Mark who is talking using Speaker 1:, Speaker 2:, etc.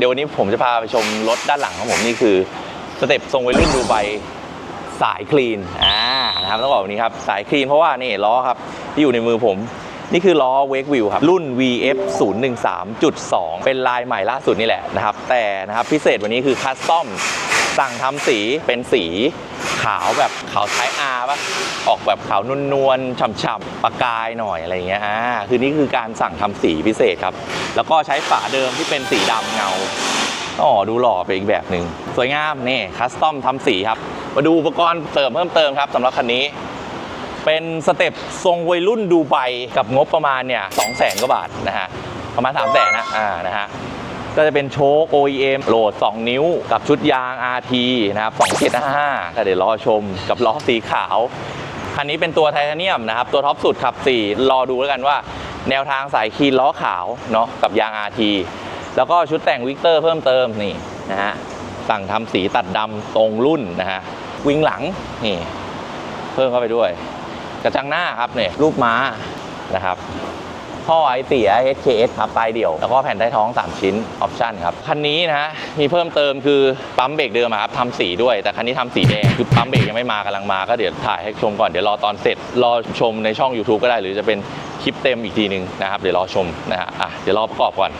Speaker 1: เดี๋ยววันนี้ผมจะพาไปชมรถด้านหลังของผมนี่คือสเต็ปทรงวัยรุ่นดูไบสายคลีนอ่านะครับต้องบอกแบบนี้ครับสายคลีนเพราะว่านี่ล้อครับที่อยู่ในมือผม นี่คือล้อเวกวิวครับ รุ่น VF 013.2 เป็นลายใหม่ล่าสุดนี่แหละนะครับ แต่นะครับพิเศษวันนี้คือคัสตอมสั่งทำสีเป็นสี ขาวแบบขาวไทยอาร์ป่ะออกแบบขาวนวลๆฉ่ำๆประกายหน่อยอะไรเงี้ยอ่าคือนี่คือการสั่งทำสีพิเศษครับ แล้วก็ใช้ฝาเดิมที่เป็นสีดำเงาอ๋อดูหล่อไปอีกแบบหนึ่งสวยงามนี่คัสตอมทำสีครับ มาดูอุปกรณ์เสริมเพิ่มเติมครับสำหรับคันนี้เป็นสเต็ปทรงวัยรุ่นดูไบกับงบประมาณเนี่ยสองแสนกว่าบาทนะฮะประมาณ3 0 0แสนนะอ่านะฮะ ก็จะเป็นโชค OEM โหลด 2 นิ้ว กับชุดยาง RT นะครับ2755ก็เดี๋ยวรอชมกับล้อสีขาว คันนี้เป็นตัวไทเทเนียมนะครับ ตัวท็อปสุดครับ 4 รอดูแล้วกันว่า แนวทางสายคีนล้อขาวเนาะกับยาง RT แล้วก็ชุดแต่งวิกเตอร์เพิ่มเติมนี่นะฮะสั่งทำสีตัดดำตรงรุ่นนะฮะวิงหลังนี่เพิ่มเข้าไปด้วย กระจังหน้าครับเนี่ยรูปม้านะครับ ท่อไอเสีย HKS ครับปลายเดี่ยว แล้วก็แผ่นใต้ท้อง 3 ชิ้นออปชั่นครับ คันนี้นะฮะมีเพิ่มเติมคือปั๊มเบรกเดิมครับทำสีด้วย แต่คันนี้ทำสีแดงคือปั๊มเบรกยังไม่มากำลังมาก็เดี๋ยวถ่ายให้ชมก่อนเดี๋ยวรอตอนเสร็จรอชมในช่อง YouTube ก็ได้ หรือจะเป็นคลิปเต็มอีกทีหนึงนะครับเดี๋ยวรอชมนะฮะอะเดี๋ยวรอประกอบก่อน